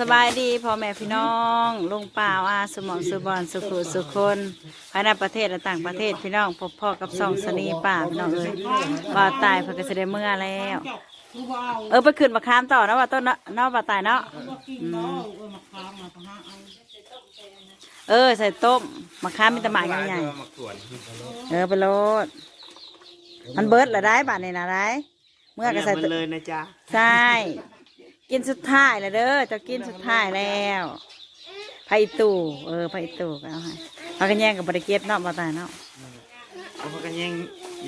สบายดีพ่อแม่พี่น้องลุงป่าวอาสมองสุบอนสุขุสุคนภายในประเทศและต่างประเทศพี่น้องพบพ่อกับสองสนีป่าพี่น้องเอ้ยว่าตายเพิ่นก็สิได้เมื่อแล้ว เออไปขึ้นมาค้ามต่อเนาะว่าต้นเนาะเนาะว่าตายเนาะอืมเออใส่ต้มมะขามมีแตะหมากใหญ่มาขวนๆเออไปโลดมันเบิดละได้บาทนี่นะได้เมื่อก็ใส่มันเลยนะจ๊ะใช่ กินสุดท้ายแล้วเด้อเจะกินสุดท้ายแล้วไผ่ตู่เออไผ่ตู่ก็เอาให้พากันแย่งกับบริเก็บเนาะมาตายเนาะเพราะเขากันยัง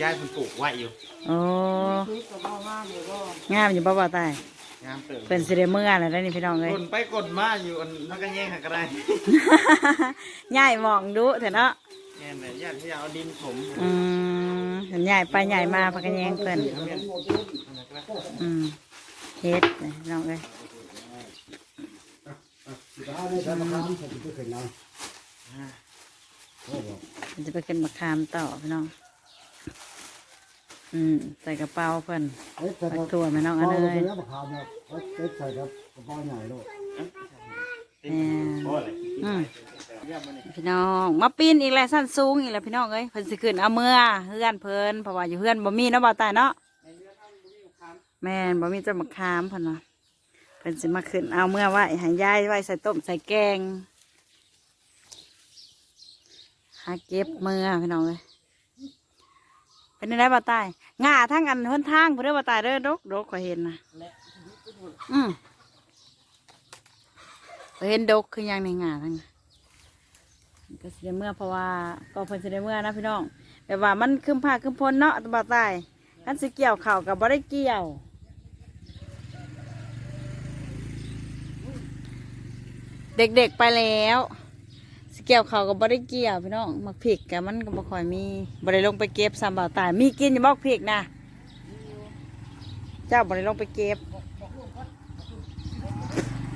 ย้ายคนปลูกไว้อยู่โอ้งามอยู่บ่บ่ตายงามเติมเป็นสิเดเมื่อแล้วได้อนี่พี่น้องเลยกดไปกดมาอยู่อันพักกันยังหักกระไรย่ายหมองดุเถอะเนาะแง่เลยญาติที่เอาดินผมอืมเห็นย่ายไปย่ายมาพากันแย่งเพิ่นอืมเฮ็ดพี่น้องเลยได้ได้ใช้มะขามใส่ถุงขึ้นนะโอ้โหมันจะไปขึ้นมะขามต่อพี่น้อง อืมใส่กระเป๋าเพิ่นเอ๊ะใส่ผักกระถั่วแม่น้องอันเป๋าเลเลยยแล้วมะขามเนี่ยเอ๊ะเอ๊ะใส่กับกระเป๋าใหญ่ลูกแม่นโอ้อะไรอืมเยี่ยมมาเนี่ยพี่น้องมาปีนอีกแล้วสั้นสูงอีกแล้วพี่น้องเอ้ยเพิ่นสิขึ้นเอาเมื่อเฮือนเพิ่นเพราะว่าอยู่เฮือนบ่มีเนาะบ่าวตายเนาะ แม่นบ่มีต้นมะขามพิ่นว่าเพิ่นสิมาขึ้นเอาเมื่อไหวห้ยายไหวใส่ต้มใส่แกงหาเก็บเมื่อพี่น้องเอ้ยเป็นได้บ่าวตายง่าทั้งอันหนทางเพิ่นเด้อบ่าวตายเด้อดกดกข่อเห็นนะอืมข่อเห็นดกคือยังในงาทั้งก็สิได้เมื่อเพราะว่าก็เพิ่นสิได้เมื่อนะพี่น้องแบบว่ามันคืมผ้าคืมพลเนาะบาตายคันสิเกี่ยวเข่ากับบ่ได้เกี่ยว เด็กๆไปแล้วสเกี่ยวเขาวกับบ่ได้เกี่ยวพี่น้องมักพริกกับมันก็บ่ค่อยมีบ่ได้ลงไปเก็บซ้ำบ่าวตายมีกินอยู่บ่พริกนะเจ้าบ่ได้ลงไปเก็บ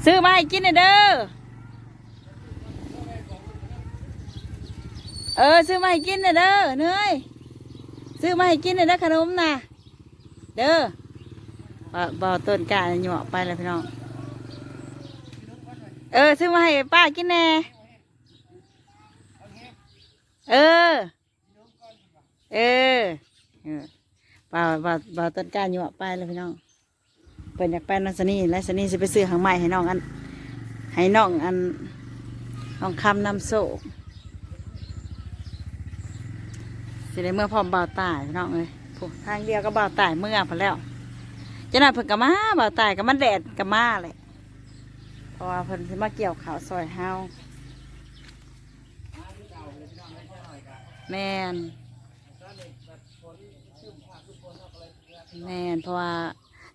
ซื้อมาให้กินเด้อเออซื้อมาให้กินเด้อเนยซื้อมาให้กินเด้อขนมนะเด้อบ่บ่ต้นกาหยวกไปเลยพี่น้อง ออซื้อมาให้ป้ากินแน่เออ เออเออบ่าวบ่าวบ่าต้นกล้าหยวกไปเลยพี่น้องเปิดอยากไปน้องสนี่และสนี่จะไปซื้อหางใหม่ให้น้องอัน ให้น้องอันน้องคำนำโซ่สิได้เมื่อพร้อมบ่าวตายพี่น้องเลยผู้ทางเดียวก็บ่าวตายเมื่อพอแล้วจะน่าเพิ่นก็มาบ่าวตายก็มันแดดก็มาเลย เพราะว่าเพิ่นสิมาเกี่ยวข้าวซอยเฮาแมนแมนเพราะว่า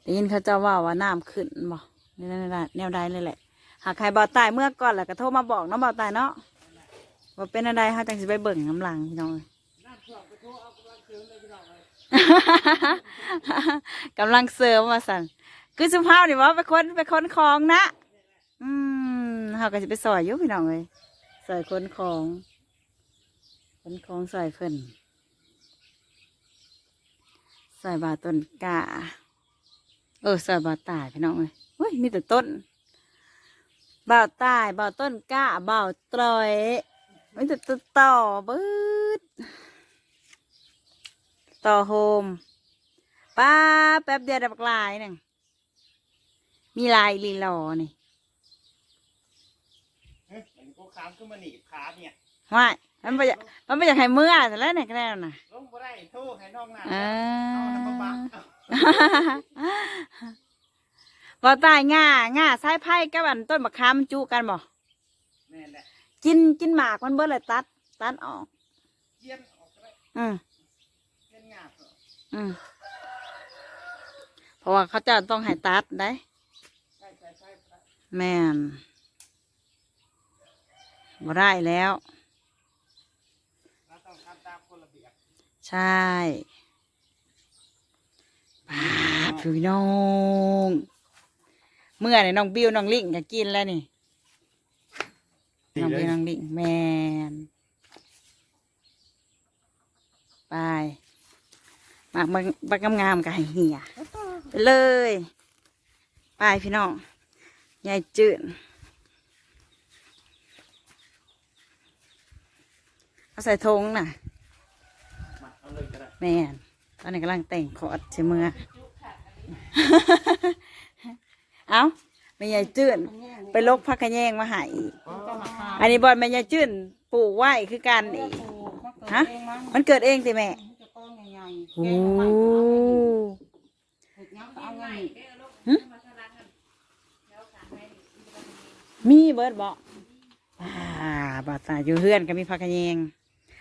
ได้ยินเขาเจ้าว่าว่าน้ำขึ้นบ่นี่นั่นแหละแนวใดเลยแหละ หากใครบ่ตายเมื่อก่อนแล้วก็โทรมาบอกเน้องบ่ตายเนาะว่าเป็นอะไรเฮาจังสิไปเบิ่งน้ำหลังพี่น้องเอ้ยกำลังเสริมมาสั่นคือสุภาพนี่ว่าไปค้นไปค้นของนะ อืมเขาก็จะไปซอยอยู่พี่น้องเลยซอยคนของคนของซอยเพิ่นซอยบาต้นกาเออซอยบาตายพี่น้องเลยเฮ้ยมีแต่ต้นบ่าวตายบ่าวต้นกาบ่าวตรอยมีแต่ต่อเบิดต่อโฮมป้าแป๊บเดียวด้บักลายหนึ่งมีลายลีลอนี่เฮ้ยอันนี้กู ขามขึ้นมาหนีบขาเนี่ยว่ายมันไม่อยากมันไม่อยากให้เมื่อแต่แล้วเนี่ยก็ได้แล้วนะลงบ่ได้โทษให้น้องหน้าเอเอาน้ำมาอบังบ่ตายง่าง่าสายไผ่กับอันต้นมะขามมันจูกันบ่แม่นแหละกินกินหมากมันเบิดเลยตัด ตัดออกเยี่ยนออกก็ได้อืมเยี่ยนงาบเหรออืมเพราะว่าเขาจะต้องให้ตัดได้ใช่ใช่ใช่ใช่แม่น บ่ได้แล้ว เราต้องทำตามคนระเบียบใช่ป้าบพี่น้อง เมื่อนี่น้องบิวน้องลิงก็กินแล้วนี่ น้องบิวน้องลิงแมนไปมากมันบักงามๆกับเหี่ยไปเลย ไปพี่น้องยายจืด เอาใส่ทงน่ะเอาเลยก็ได้แม่นตอนนี้กำลังแต่งคอร์ดใช่เมื่อเอาแม่ยายจืดไปลกพักกระแยงมาใหายอันนี้บอลแม่ยายจืดปลูกไว้คือกันอีกฮะมันเกิดเองสิแม่จะก้อนใหญ่โอ้ๆเห็ดยักษ์เอาเงินมีเบิร์ดบอกอ่าบาตาอยู่เฮือนก็มีพักกระแยง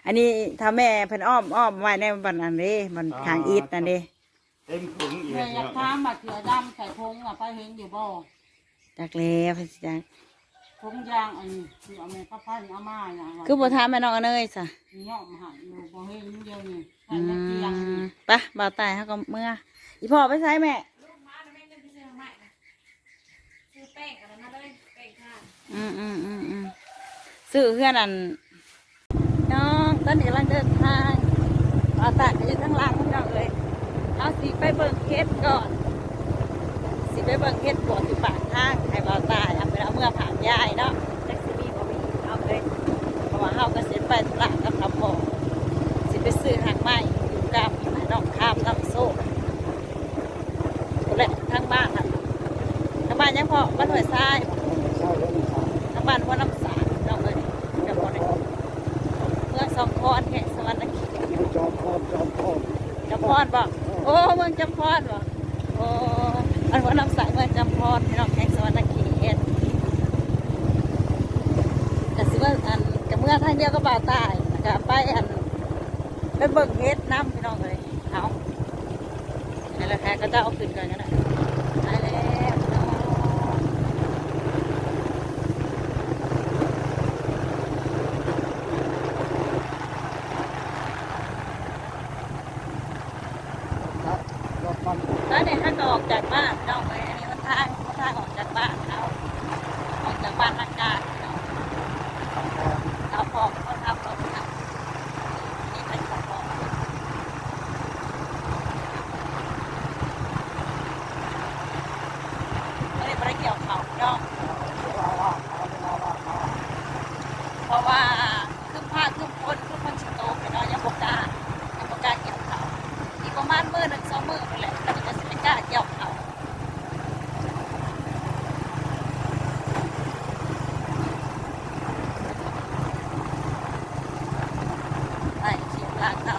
อันนี้ถ้าแม่เพิ่นอ้อมอ้อมไว้ในบันอันนี้บันทางอีทนั่นเด้เต็มถุงอีกแม่แล้วอยากทำมาเถื่อดำใส่พงอะไปเห็นอยู่บ่จักแล้วพี่จักพงยางอันนี้คือเอาแม่ป้าพันเอามาอย่างคือบ่ทามแม่น้องอเนยซะมีย่อมหันอยู่บ่เห็นเดียวนี่อืใส่ในเตียงมไปะบ่าวตายเขาก็เมื่ออีพ่อไปใช้แม่อืมอืมอืมอืมซื้อเพื่อนอันน้อง ตอนนี้กำลังเดินทางบ่าตากอยู่ข้างล่างพี่น้องเลย เอาสิไปเบิ่งเคสก่อนสิไปเบิ่งเคสปวดอยู่ปากทางให้บ่าตายเอาไปเอาเมื่อผ่านยายเนาะแท็กซี่บ่มีเอาเลยเพราะว่าเฮาก็สิไปธุระกับคำบอกสิไปซื้อหางไม้อยู่กับน้องข้ามน้ำโซ่คนแหละทางบ้านครับทางบ้านยังพอบ้านหน่วยทราย ใช่แล้วมันสาม ทางบ้านพ่อน้ำสารน้องเลยกับพ่อเนี่ยเมืองสองคอนแห่งสวรรค์นคร จอมพรจอมพร พรบอกโอ้เมืองจำพรบอกโอ้อันว่าน้ำสารเมืองจำพรพี่น้องแข่งสวรรค์นครแต่สิว่าอันกับเมื่อท่านเดียวก็บ่าวตายกับไปอันไปเบิ่งเฮ็ดน้ำพี่น้องเลยเอานี่นแหละค่ก็จะเอาขึ้นกันนะได้ไปแล้วพี่น้อง ครับรถฟัน แล้วเนี่ยถ้าก็ออกจากบ้านน้องเลยอันนี้มันทางมันทางออกจากบ้านเขาออกจากบ้านนักการเนาะเขาพอกเขาทำเขาทำนี่เป็นของพอกไม่ได้ไปเกี่ยวเขาเนาะเพราะว่าคือผ้าคือคนคือคนชิโตไปเนาะยังบกล้ายังบกล้าเกี่ยวเขาอีกประมาณมือหนึ่งสองมือไปแหละแล้วก็จะไม่กล้าเกี่ยวเขา ไปเชียงรากเขา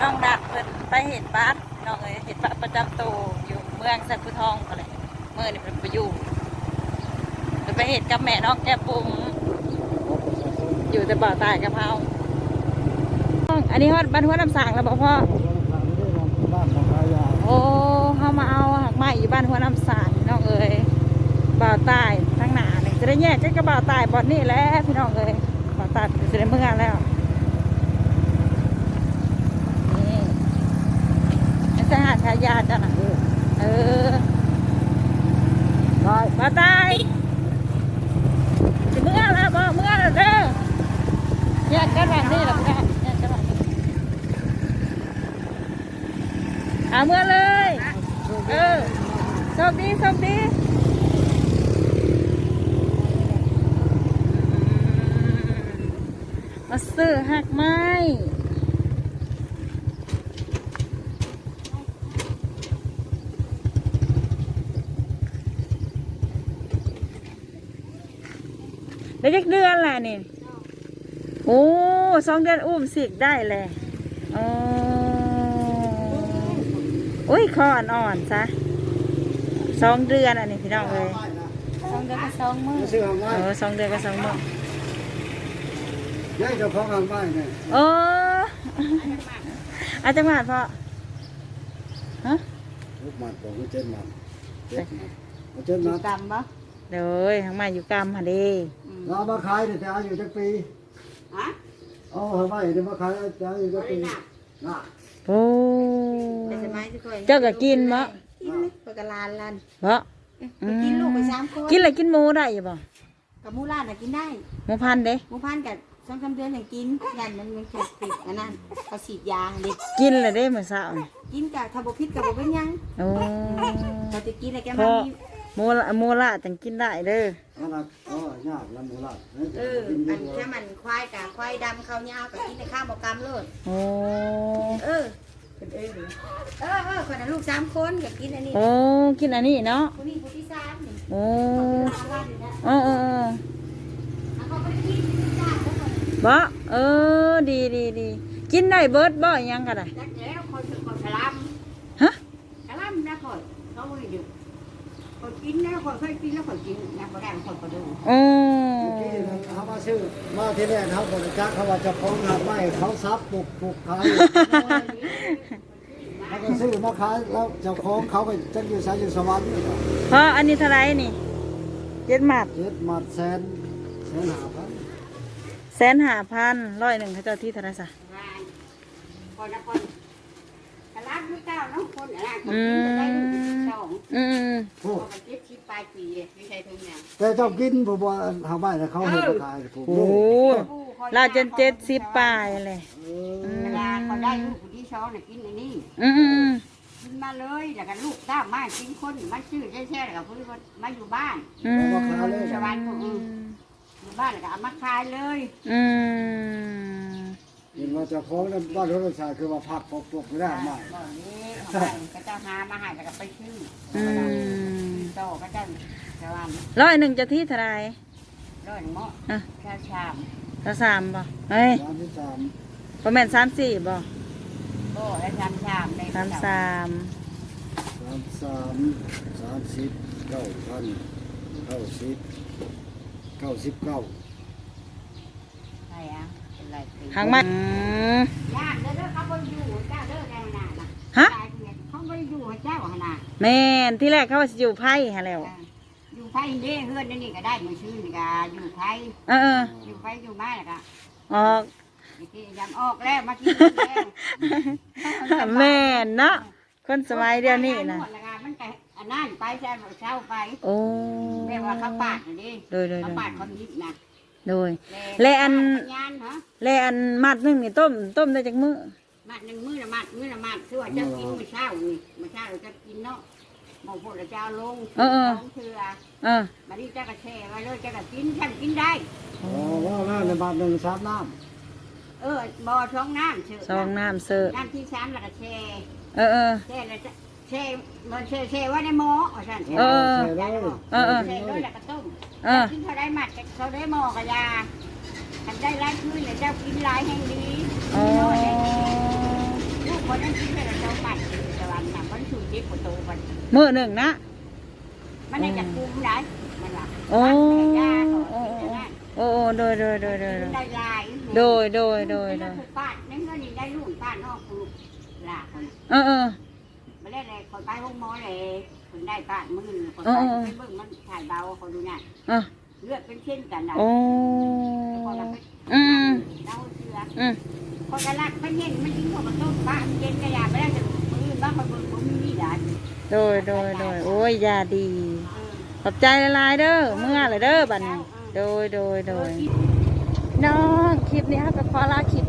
น้องดักเพิ่น ไปเห็นบ้านน้องเอ้ยเห็นบ้านประจำตัวอยู่เมืองสัตพุทองอะไรเมื่อนี่เป็นไปอยู่ไปเห็นกับแม่น้องแกปุงอยู่แต่บ่อตายกับเฮาอันนี้ฮอดบ้านหัวน้ำสางแล้วบอกพ่อบ้านขอโอ้เฮามาเอาหักไม้อยู่บ้านหัวน้ำสางน้องเอ้ยบ่าวตายทั้งหนานี่จะได้แยกกันกับบ่าวตายบ่อนี่แหละพี่น้องเอ้ยบ่าวตายจะได้เมื่อแล้ว นี่ ไม่ใช่หชายาจ้ะนะเออได้มาตายเมื่อแล้วบ่เมื่อแล้วเด้อแยกกันแบบนี้หละพี่น้องแยกกันแบบนี้เอาเมื่อเลย เออโชคดีโชคดีมาซื้อหักไม้ ได้จักเดือนแหละนี่โอ้สองเดือนอุ้มสิกได้เลยอ๋ออุ้ยคออ่อนๆซะสองเดือนอันนี้พี่น้องเลยสองเดือนกับสองมือซื้อหางไม้เออสองเดือนกับสองมื้อยัยเจ้าของหางไม้เนี่ยโอ้อาจังหวัดพ่อฮะลูกมันของเจ็ดมันเจ็ดมันเจ็ดมันดำปะ เดี๋ยวเอ้ยทางมาอยู่กรรมฮะเดีเรามาขายเนี่ยจะอายุจักปีฮะเอาหางไม้เนี่ยมาขายจะอายุจักปีน่ะโอ้แต่สมัยที่เคยเจ้าก็กินมะกินเลยไปกะลานลันบ่ไปกินลูกไปสามคนกินอะไรกินหมูได้อยู่บ่กับหมูลาดน่ะกินได้หมูพันธุ์เด้หมูพันกับสองสามเดือนอย่างกินยันมันมันเกิดติดอันนั้นเขาฉีดยาเด็กกินอะไรได้เมื่อเช้านี่กินกับทาบพิษกับบ่เป็นหยังโอ้เขาจะกินอะไรแกพมาอมี โมละโมละจังกินได้เด้ออันนั้นเออยากลำหมูลาดเอออันแค่มันควายกะควายดำเขาวยาวกับกินในข้าวบอกกำเลยโอ้เออเป็นเอ้ยเหรอเออเออคนนั้นลูกสามคนกับกินอันนี้โอ้กินอันนี้เนาะคนนี้คนที่สามนี่โอ้เขาว่าอยู่นะโอ้โอ้โอ้แล้วเขาก็ได้กินจ้าเขาก็บ่เออดีดีดีกินได้เบิดบ่อิหยังก็ได้จักแล้วคนคือคนกะลฮะำกะลำนะคนเขาไม่อยู่คน กินนะคนเคยกินแล้วคนกินนะคนแรกคนก็ดูโอ้ที่เขามาซื้อมาที่แรกเขาบริจาคเขาว่าจะฟ้องหักไม้เขาซับปลุกปลุกขายเขาก็ซื้อมาขายแล้วเจ้าของเขาก็จะอยู่สายอยู่สวรรค์นี่ก็เพราะอันนี้เท่าไหรนี่เจ็ดหมัดเจ็ดหมัดแสนแสนหาพันแสนห้าพันร้อยหนึ่งเขาเจ้าที่เท่าไหรซะคนละคน กะลำไม่เก้าน้องคนอะไรคนกินก็ได้ลูกสองอืมอืมโอ้พอมาเจ็บชิบปลายปีไม่ใช่ทุกอย่างแต่เจ้ากินผมว่าทางบ้านเนี่ยเขาเห็นขายผมโอ้เราจนเจ็ดสิบปลายเลยเออเวลาเขาได้ลูกคนที่สองน่ะกินอันนี้อืมอืมอืมกินมาเลยแล้วก็ลูกต้ามากินคนมาชื่อแช่ๆแล้วก็พูดว่ามาอยู่บ้านอืมชาวบ้านพวกอืมอยู่บ้านแล้วก็เอามาขายเลย อืมเห็ นว่าเจ้าของนั้นบ้านรถไฟคือว่าพักปกปกไม่ได้ม่ บ่นี้เอาไปก็จะหามาให้แล้วก็ไปชื่ออืมโตก็จะชาวบ้านร้อยหนึ่งจะที่เท่าไหรร้อยหนึ่งหม้ออะข้าวชามสามบ่เฮ้ยสามที่สามประมาณสามสี่บ่โอ้แล้วชามชามในสามสามสามสามสามสิบเก้าพันเก้าสิบเก้าสิบเก้า ใช่อะ หางมันย่านเด้อเด้อเขาบ่อยู่เจ้าเด้อในขนาดน่ะฮะตายเนี่ยเขาบ่ได้อยู่ให้เจ้าขนาดแม่นที่แรกเขาว่าสิอยู่ไพ่ฮะแล้วอยู่ไผ่เด้เฮือนนั่นนี่ก็ได้มือชื่อนี่ก็อยู่ไผ่เออเอออยู่ไผ่อยู่ไม้แล้วก็ออกอีกทียำออกแล้วมากินแล้วแม่นเนาะคนสมัยเดียวนี้นะมันก็อันนั้นไปใช่เช้าไปโอ้แม่ว่าเขาปาดนี่โดยโดยเขาโดยปาดคนยิบนะ โดย และอัน ยานฮะและอันมัดหนึงนี่ต้มต้มได้จากมื้อมัดหนึ่งมือละมัดมือละมัดคือว่าจะกินมื้อเช้านี่มื้อเช้าเราจะกินเนาะหมองพวกเราจะเอาลงสองเทือเออมาดิจะกระแช่ไว้เลยจะกระกินฉันกินได้อ๋อว่าแล้วในบ้านหนึ่งสามน้เออบ่อช่องน้ำเชื่อซองน้ำเสิร์ฟน้ำที่สามแล้วก็แช่เออเออแช่แล้วจะ แช่มันแช่แช่ไว้ในหม้อเอาฉันำเออ ใส่เลยเออเออ แช่ด้วยแล้วก็ต้มเออ กินเขาได้หมัดเขาได้หม้อกระยาทำได้ร้ายคืนแล้วเจ้ากินหลายแห่งดีอ๋อน้อยแห่งดีลูกคนนั้นกินแต่เจ้าปัดตะวันน่ะมันสูดจิบประตูมันมื้อหนึ่งนะ มันได้จะคุมได้มันว่าโอ้มัดแม่ยาเขาโอ้กินได้โอ้โอ้โดยโดยโดยโดยโดยได้หลายโดยโดยโดยโดยป้านั่นก็นี่ได้ลูกป้านอกลูกหลาคนเออเออ มาได้เลยคนไปห้องหมอเลยคนได้ป้านมือคนอ๋ไปอไปเบิ่งมันถ่ายเบาคนดูน่ะเออเลือดเป็นเช่นกันนะโอ้คนละไปอืมเล่าเชืออืมคนละลักมันเย็นมันยิงเข้ามาต้มป้าเย็นกระยาไม่ได้จะมือบ้างคนเบิ่งผมมีนี่ได้โดยโดยโดยโอ้ยยาดี ขอบใจละลายๆเด้อเมื่อเลยเด้อบัดนี้โดยโดยโดยน้องคลิปนี้ค่ะก็ขอลาคลิป